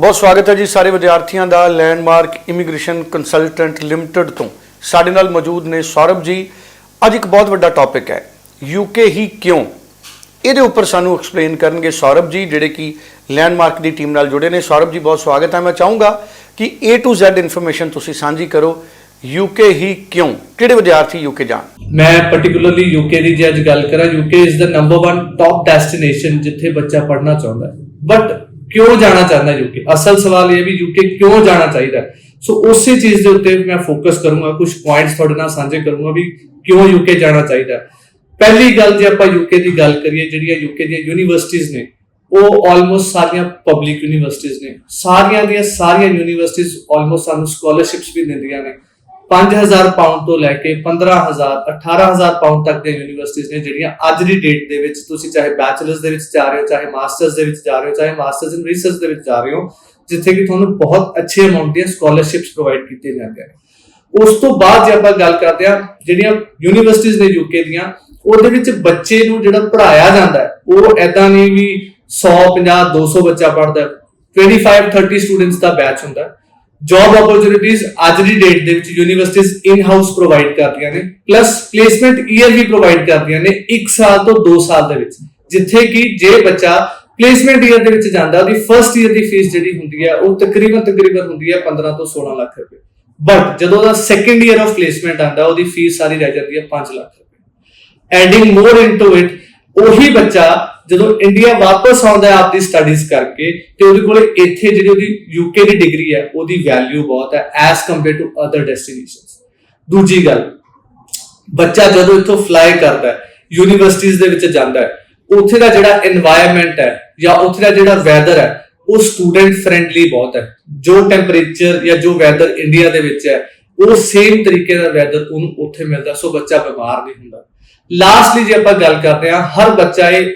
ਬਹੁਤ ਸਵਾਗਤ ਹੈ ਜੀ ਸਾਰੇ ਵਿਦਿਆਰਥੀਆਂ ਦਾ ਲੈਂਡਮਾਰਕ ਇਮੀਗ੍ਰੇਸ਼ਨ ਕੰਸਲਟੈਂਟ ਲਿਮਟਿਡ ਤੋਂ। ਸਾਡੇ ਨਾਲ ਮੌਜੂਦ ਨੇ ਸੌਰਭ ਜੀ। ਅੱਜ ਇੱਕ ਬਹੁਤ ਵੱਡਾ ਟੌਪਿਕ ਹੈ। ਯੂਕੇ ਹੀ ਕਿਉਂ? ਇਹਦੇ ਉੱਪਰ ਸਾਨੂੰ ਐਕਸਪਲੇਨ ਕਰਨਗੇ ਸੌਰਭ ਜੀ, ਜਿਹੜੇ ਕਿ ਲੈਂਡਮਾਰਕ ਦੀ ਟੀਮ ਨਾਲ ਜੁੜੇ ਨੇ। ਸੌਰਭ ਜੀ, ਬਹੁਤ ਸਵਾਗਤ ਹੈ। ਮੈਂ ਚਾਹੂੰਗਾ ਕਿ A to Z ਇਨਫੋਰਮੇਸ਼ਨ ਤੁਸੀਂ ਸਾਂਝੀ ਕਰੋ। ਯੂਕੇ ਹੀ ਕਿਉਂ? ਕਿਹੜੇ ਵਿਦਿਆਰਥੀ ਯੂਕੇ ਜਾਣ? ਮੈਂ ਪਾਰਟਿਕੂਲਰਲੀ ਯੂਕੇ ਦੀ ਜੇ ਅੱਜ ਗੱਲ ਕਰਾਂ। UK is the number 1 top destination ਜਿੱਥੇ ਬੱਚਾ ਪੜ੍ਹਨਾ ਚਾਹੁੰਦਾ ਹੈ। ਬਟ ਕਿਉਂ ਜਾਣਾ ਚਾਹੁੰਦਾ ਯੂਕੇ ਅਸਲ ਸਵਾਲ ਇਹ ਵੀ ਯੂਕੇ ਕਿਉਂ ਜਾਣਾ ਚਾਹੀਦਾ ਸੋ ਉਸੇ ਚੀਜ਼ ਦੇ ਉੱਤੇ ਮੈਂ ਫੋਕਸ ਕਰੂੰਗਾ ਕੁਝ ਪੁਆਇੰਟਸ ਤੁਹਾਡੇ ਨਾਲ ਸਾਂਝੇ ਕਰੂੰਗਾ ਵੀ ਕਿਉਂ ਯੂਕੇ ਜਾਣਾ ਚਾਹੀਦਾ ਪਹਿਲੀ ਗੱਲ ਜੇ ਆਪਾਂ ਯੂਕੇ ਦੀ ਗੱਲ ਕਰੀਏ, ਜਿਹੜੀਆਂ ਯੂਕੇ ਦੀਆਂ ਯੂਨੀਵਰਸਿਟੀਆਂ ਨੇ, ਉਹ ਆਲਮੋਸਟ ਸਾਰੀਆਂ ਪਬਲਿਕ ਯੂਨੀਵਰਸਿਟੀਆਂ ਨੇ। ਸਾਰੀਆਂ ਦੀਆਂ ਸਾਰੀਆਂ ਯੂਨੀਵਰਸਿਟੀਆਂ ਆਲਮੋਸਟ ਸਾਨੂੰ ਸਕਾਲਰਸ਼ਿਪਸ ਵੀ ਦਿੰਦੀਆਂ ਨੇ। 5000 ਪਾਉਂਡ ਤੋਂ ਲੈ ਕੇ 15000 18000 ਪਾਉਂਡ ਤੱਕ ਦੀਆਂ ਯੂਨੀਵਰਸਿਟੀਆਂ ਨੇ ਜਿਹੜੀਆਂ ਅੱਜ ਦੀ ਡੇਟ ਦੇ ਵਿੱਚ ਤੁਸੀਂ ਚਾਹੇ ਬੈਚਲਰਸ ਦੇ ਵਿੱਚ ਜਾ ਰਹੇ ਹੋ, ਚਾਹੇ ਮਾਸਟਰਸ ਦੇ ਵਿੱਚ ਜਾ ਰਹੇ ਹੋ, ਚਾਹੇ ਮਾਸਟਰਸ ਇਨ ਰਿਸਰਚ ਦੇ ਵਿੱਚ ਜਾ ਰਹੇ ਹੋ, ਜਿੱਥੇ ਕਿ ਤੁਹਾਨੂੰ ਬਹੁਤ ਅੱਛੇ ਅਮਾਉਂਟ ਦੀਆਂ ਸਕਾਲਰਸ਼ਿਪਸ ਪ੍ਰੋਵਾਈਡ ਕੀਤੀਆਂ ਜਾਂਦੀਆਂ ਨੇ। ਉਸ ਤੋਂ ਬਾਅਦ ਜੇ ਆਪਾਂ ਗੱਲ ਕਰਦੇ ਹਾਂ, ਜਿਹੜੀਆਂ ਯੂਨੀਵਰਸਿਟੀਆਂ ਨੇ ਯੂਕੇ ਦੀਆਂ, ਉਹਦੇ ਵਿੱਚ ਬੱਚੇ ਨੂੰ ਜਿਹੜਾ ਪੜ੍ਹਾਇਆ ਜਾਂਦਾ ਹੈ, ਉਹ ਐਦਾਂ ਨਹੀਂ ਵੀ 100 50 200 ਬੱਚਾ ਪੜ੍ਹਦਾ ਹੈ। 25 30 ਸਟੂਡੈਂਟਸ ਦਾ ਬੈਚ ਹੁੰਦਾ ਹੈ। ਜੌਬ ਓਪਰਚੁਨਿਟੀਜ਼ ਅੱਜ ਦੀ ਡੇਟ ਦੇ ਵਿੱਚ ਯੂਨੀਵਰਸਿਟੀਆਂ ਇਨ ਹਾਊਸ ਪ੍ਰੋਵਾਈਡ ਕਰਦੀਆਂ ਨੇ ਪਲੱਸ ਪਲੇਸਮੈਂਟ ਈਅਰ ਵੀ ਪ੍ਰੋਵਾਈਡ ਕਰਦੀਆਂ ਨੇ 1 ਸਾਲ ਤੋਂ 2 ਸਾਲ ਦੇ ਵਿੱਚ। ਜਿੱਥੇ ਕਿ ਜੇ ਬੱਚਾ ਪਲੇਸਮੈਂਟ ਈਅਰ ਦੇ ਵਿੱਚ ਜਾਂਦਾ, ਉਹਦੀ ਫਰਸਟ ਈਅਰ ਦੀ ਫੀਸ ਜਿਹੜੀ ਹੁੰਦੀ ਹੈ, ਉਹ ਤਕਰੀਬਨ ਤਕਰੀਬਨ ਹੁੰਦੀ ਹੈ 15 ਤੋਂ 16 ਲੱਖ ਰੁਪਏ। ਬਟ ਜਦੋਂ ਦਾ ਸੈਕੰਡ ਈਅਰ ਆਫ ਪਲੇਸਮੈਂਟ ਆਂਦਾ ਉਹਦੀ ਫੀਸ ਸਾਰੀ ਰਹਿ ਜਾਂਦੀ ਹੈ 5 ਲੱਖ ਰੁਪਏ। ਐਡਿੰਗ ਮੋਰ ਇਨਟੂ ਇਟ ਉਹੀ ਬੱਚਾ ਜਦੋਂ ਇੰਡੀਆ ਵਾਪਸ ਆਉਂਦਾ ਆਪਦੀ ਸਟੱਡੀਜ਼ ਕਰਕੇ, ਤੇ ਉਹਦੇ ਕੋਲੇ ਇੱਥੇ ਜਿਹੜੀ ਉਹਦੀ ਯੂਕੇ ਦੀ ਡਿਗਰੀ ਹੈ, ਉਹਦੀ ਵੈਲਿਊ ਬਹੁਤ ਹੈ as compare to other destinations ਦੂਜੀ ਗੱਲ, ਬੱਚਾ ਜਦੋਂ ਇੱਥੋਂ ਫਲਾਈ ਕਰਦਾ ਹੈ ਯੂਨੀਵਰਸਿਟੀਆਂ ਦੇ ਵਿੱਚ ਜਾਂਦਾ ਹੈ, ਉੱਥੇ ਦਾ ਜਿਹੜਾ এনवायरमेंट ਹੈ ਜਾਂ ਉੱਥੇ ਦਾ ਜਿਹੜਾ ਵੈਦਰ ਹੈ, ਉਹ ਸਟੂਡੈਂਟ ਫਰੈਂਡਲੀ ਬਹੁਤ ਹੈ। ਜੋ ਟੈਂਪਰੇਚਰ ਜਾਂ ਜੋ ਵੈਦਰ ਇੰਡੀਆ ਦੇ ਵਿੱਚ ਹੈ, ਉਹ ਸੇਮ ਤਰੀਕੇ ਦਾ ਵੈਦਰ ਉਹਨੂੰ ਉੱਥੇ ਮਿਲਦਾ, ਸੋ ਬੱਚਾ ਬਿਮਾਰ ਨਹੀਂ ਹੁੰਦਾ। ਲਾਸਟਲੀ ਜੇ ਆਪਾਂ ਗੱਲ ਕਰਦੇ ਹਾਂ, ਹਰ ਬੱਚਾ ਇਹ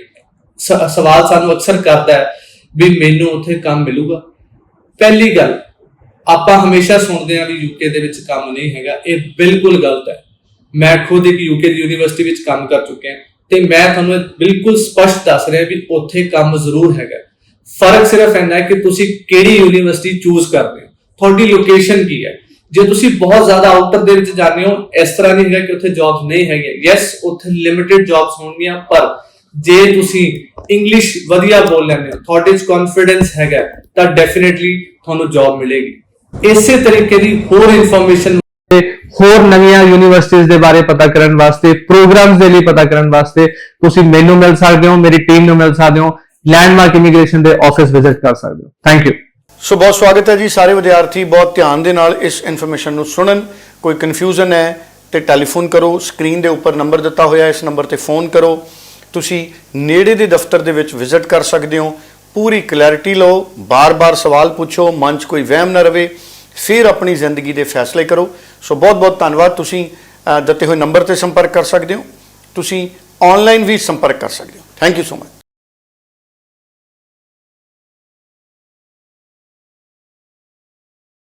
ਸਵਾਲ ਸਾਨੂੰ ਅਕਸਰ ਕਰਦਾ ਹੈ ਵੀ ਮੈਨੂੰ ਉੱਥੇ ਕੰਮ ਮਿਲੂਗਾ। ਪਹਿਲੀ ਗੱਲ, ਆਪਾਂ ਹਮੇਸ਼ਾ ਸੁਣਦੇ ਹਾਂ ਵੀ ਯੂਕੇ ਦੇ ਵਿੱਚ ਕੰਮ ਨਹੀਂ ਹੈਗਾ। ਇਹ ਬਿਲਕੁਲ ਗਲਤ ਹੈ। ਮੈਂ ਖੁਦ ਇੱਕ ਯੂਕੇ ਦੀ ਯੂਨੀਵਰਸਿਟੀ ਵਿੱਚ ਕੰਮ ਕਰ ਚੁੱਕਿਆ ਤੇ ਮੈਂ ਤੁਹਾਨੂੰ ਬਿਲਕੁਲ ਸਪਸ਼ਟ ਦੱਸ ਰਿਹਾ ਵੀ ਉੱਥੇ ਕੰਮ ਜ਼ਰੂਰ ਹੈਗਾ। ਫ਼ਰਕ ਸਿਰਫ ਇੰਨਾ ਹੈ ਕਿ ਤੁਸੀਂ ਕਿਹੜੀ ਯੂਨੀਵਰਸਿਟੀ ਚੂਜ਼ ਕਰਦੇ ਹੋ। ਤੁਹਾਡੀ ਲੋਕੇਸ਼ਨ ਕੀ ਹੈ? ਜੇ ਤੁਸੀਂ ਬਹੁਤ ਜ਼ਿਆਦਾ ਆਊਟਰ ਦੇ ਵਿੱਚ ਜਾਂਦੇ ਹੋ, ਇਸ ਤਰ੍ਹਾਂ ਨਹੀਂ ਹੈਗਾ ਕਿ ਉੱਥੇ ਜੌਬਸ ਨਹੀਂ ਹੈਗੀਆਂ। ਯੈਸ ਉੱਥੇ ਲਿਮਿਟਿਡ ਜੌਬਸ ਹੋਣਗੀਆਂ, ਪਰ ਜੇ ਤੁਸੀਂ ਇੰਗਲਿਸ਼ ਵਧੀਆ ਬੋਲ ਲੈਂਦੇ ਹੋ, ਤੁਹਾਡੇ 'ਚ ਕੌਨਫੀਡੈਂਸ ਹੈਗਾ ਤਾਂ ਡੈਫੀਨਿਟਲੀ ਤੁਹਾਨੂੰ ਜੌਬ ਮਿਲੇਗੀ। ਇਸੇ ਤਰੀਕੇ ਦੀ ਹੋਰ ਇਨਫੋਰਮੇਸ਼ਨ ਤੇ ਹੋਰ ਨਵੀਆਂ ਯੂਨੀਵਰਸਿਟੀਆਂ ਦੇ ਬਾਰੇ ਪਤਾ ਕਰਨ ਵਾਸਤੇ ਪ੍ਰੋਗਰਾਮਸ ਦੇ ਲਈ ਪਤਾ ਕਰਨ ਵਾਸਤੇ ਤੁਸੀਂ ਮੈਨੂੰ ਮਿਲ ਸਕਦੇ ਹੋ, ਮੇਰੀ ਟੀਮ ਨੂੰ ਮਿਲ ਸਕਦੇ ਹੋ ਲੈਂਡਮਾਰਕ ਇਮੀਗ੍ਰੇਸ਼ਨ ਦੇ ਆਫਿਸ ਵਿਜ਼ਿਟ ਕਰ ਸਕਦੇ ਹੋ। ਥੈਂਕ ਯੂ ਸੋ ਬਹੁਤ ਸਵਾਗਤ ਹੈ ਜੀ ਸਾਰੇ ਵਿਦਿਆਰਥੀ, ਬਹੁਤ ਧਿਆਨ ਦੇ ਨਾਲ ਇਸ ਇਨਫੋਰਮੇਸ਼ਨ ਨੂੰ ਸੁਣਨ। ਕੋਈ ਕਨਫਿਊਜ਼ਨ ਹੈ ਤੇ ਟੈਲੀਫੋਨ ਕਰੋ ਸਕਰੀਨ ਦੇ ਉੱਪਰ ਨੰਬਰ ਦਿੱਤਾ ਹੋਇਆ ਇਸ ਨੰਬਰ ਤੇ ਫੋਨ ਕਰੋ। ਤੁਸੀਂ ਨੇੜੇ ਦੇ ਦਫ਼ਤਰ ਦੇ ਵਿੱਚ ਵਿਜ਼ਿਟ ਕਰ ਸਕਦੇ ਹੋ। ਪੂਰੀ ਕਲੈਰਿਟੀ ਲਓ, ਬਾਰ-ਬਾਰ ਸਵਾਲ ਪੁੱਛੋ, ਮਨ 'ਚ ਕੋਈ ਵਹਿਮ ਨਾ ਰਵੇ, ਫਿਰ ਆਪਣੀ ਜ਼ਿੰਦਗੀ ਦੇ ਫੈਸਲੇ ਕਰੋ। ਸੋ ਬਹੁਤ-ਬਹੁਤ ਧੰਨਵਾਦ, ਤੁਸੀਂ ਦਿੱਤੇ ਹੋਏ ਨੰਬਰ ਤੇ ਸੰਪਰਕ ਕਰ ਸਕਦੇ ਹੋ। ਤੁਸੀਂ ਆਨਲਾਈਨ ਵੀ ਸੰਪਰਕ ਕਰ ਸਕਦੇ ਹੋ। Thank you so much